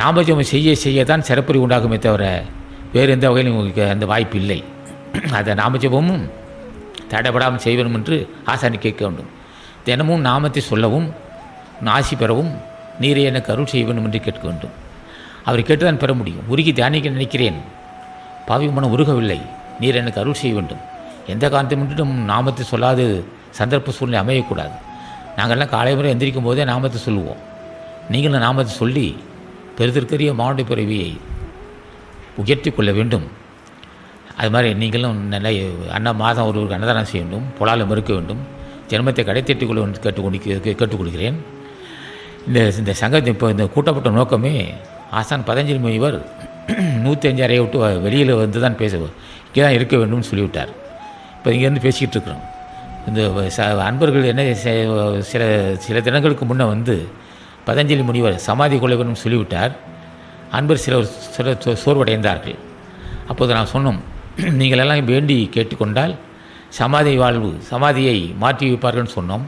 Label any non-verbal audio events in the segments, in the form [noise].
நாமஜபம் செய்ய செய்ய தான் சிறப்புரி உண்டாகுமே தவிர வேறு எந்த வகையிலும் உங்களுக்கு அந்த வாய்ப்பு இல்லை. அந்த நாமஜபமும் தடைபடாமல் செய்ய என்று ஆசானி கேட்க வேண்டும். தினமும் நாமத்தை சொல்லவும் ஆசி பெறவும் நீரை எனக்கு அருள் செய்ய வேண்டும் என்று கேட்க வேண்டும். அவர் கேட்டுதான் பெற முடியும். உருகி தியானிக்க நினைக்கிறேன். பாவி மனம் உருகவில்லை. நீர் எனக்கு அருள் செய்ய வேண்டும். எந்த காரணத்தை முன்னிட்டும் நாமத்தை சொல்லாது சந்தர்ப்ப சூழ்நிலை அமையக்கூடாது. நாங்கள்லாம் காலை முறை எந்திரிக்கும் போதே நாமத்தை சொல்லுவோம். நீங்களும் நாமத்தை சொல்லி பெருதற்கரிய மானுடைய பிறவியை உயர்த்தி கொள்ள வேண்டும். அது மாதிரி நீங்களும் நல்ல அண்ணா மாதம் ஒருவருக்கு அன்னதானம் செய்ய வேண்டும் புலாலை மறுக்க வேண்டும் ஜென்மத்தை கடைத்தேற்றிக் கொள்ள வேண்டும் கேட்டுக்கொண்டு கேட்டுக்கொள்கிறேன். இந்த இந்த சங்கத்தின் இப்போ இந்த கூட்டப்பட்ட நோக்கமே ஆசான் பதஞ்சலி முனிவர் [clears throat] நூற்றி அஞ்சு அறையை விட்டு வெளியில் வந்து தான் பேச இங்கே தான் இருக்க வேண்டும்னு சொல்லிவிட்டார். இப்போ இங்கேருந்து பேசிக்கிட்டு இருக்கிறோம். இந்த ச அன்பர்கள் என்ன செ- சில சில தினங்களுக்கு முன்னே வந்து பதஞ்சலி முனிவர் சமாதி கொள்ள வேண்டும் சொல்லிவிட்டார். அன்பர் சிலர் சில சோ- சோர்வடைந்தார்கள். அப்போது நான் சொன்னோம் [clears throat] நீங்கள் எல்லாம் வேண்டி கேட்டுக்கொண்டால் சமாதி வாழ்வு சமாதியை மாற்றி வைப்பார்கள்னு சொன்னோம்.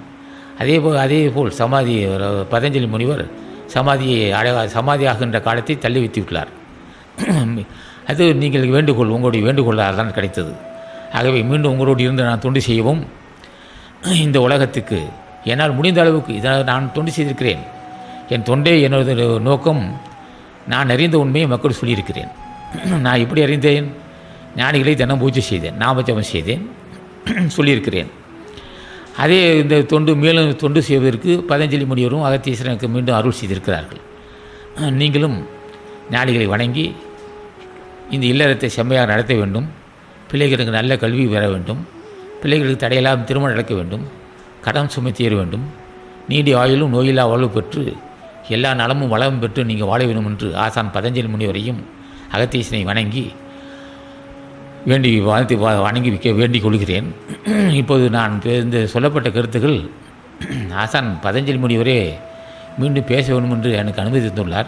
அதே போல் அதே போல் சமாதி பதஞ்சலி முனிவர் சமாதியை அழகா சமாதி ஆகின்ற காலத்தை தள்ளி வைத்து விட்டார். [clears throat] அது நீங்கள் வேண்டுகோள் உங்களுடைய வேண்டுகோளால் தான் கிடைத்தது. ஆகவே மீண்டும் உங்களோடு இருந்து நான் தொண்டு செய்யவும் இந்த உலகத்துக்கு என்னால் முடிந்த அளவுக்கு இதனால் நான் தொண்டு செய்திருக்கிறேன். என் தொண்டே எனது நோக்கம் நான் அறிந்த உண்மையை மக்கள் சொல்லியிருக்கிறேன். [clears throat] நான் எப்படி அறிந்தேன் ஞானிகளை தினம் பூஜை செய்தேன் நாமஜபம் செய்தேன் [clears throat] சொல்லியிருக்கிறேன். அதே இந்த தொண்டு மேலும் தொண்டு செய்வதற்கு பதஞ்சலி முனிவரும் அகத்தீஸ்வரனுக்கு மீண்டும் அருள் செய்திருக்கிறார்கள். [clears throat] நீங்களும் ஞானிகளை வணங்கி இந்த இல்லறத்தை செம்மையாக நடத்த வேண்டும். பிள்ளைகளுக்கு நல்ல கல்வி பெற வேண்டும். பிள்ளைகளுக்கு தடையில்லாமல் திருமணம் நடக்க வேண்டும். கடன் சுமை தீர வேண்டும். நீடிய ஆயுளும் நோயில்லா வாழ்வு பெற்று எல்லா நலமும் வளமும் பெற்று நீங்கள் வாழ வேண்டும் என்று ஆசான் பதஞ்சலி முனிவரையும் அகத்தீசனை வணங்கி வேண்டி வாழ்த்து வா- வணங்கி வைக்க வேண்டிக் கொள்கிறேன். இப்போது நான் இந்த சொல்லப்பட்ட கருத்துக்கள் ஆசான் பதஞ்சலி முனிவரே மீண்டும் பேச வேண்டும் என்று எனக்கு அனுமதி தந்துள்ளார்.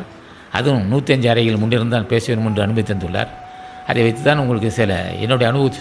அதுவும் நூற்றஞ்சு அறைகள் முன்னிருந்தால் பேச வேண்டும் என்று அனுமதி தந்துள்ளார். அதை வைத்து தான் உங்களுக்கு சில என்னுடைய அனுபவத்தை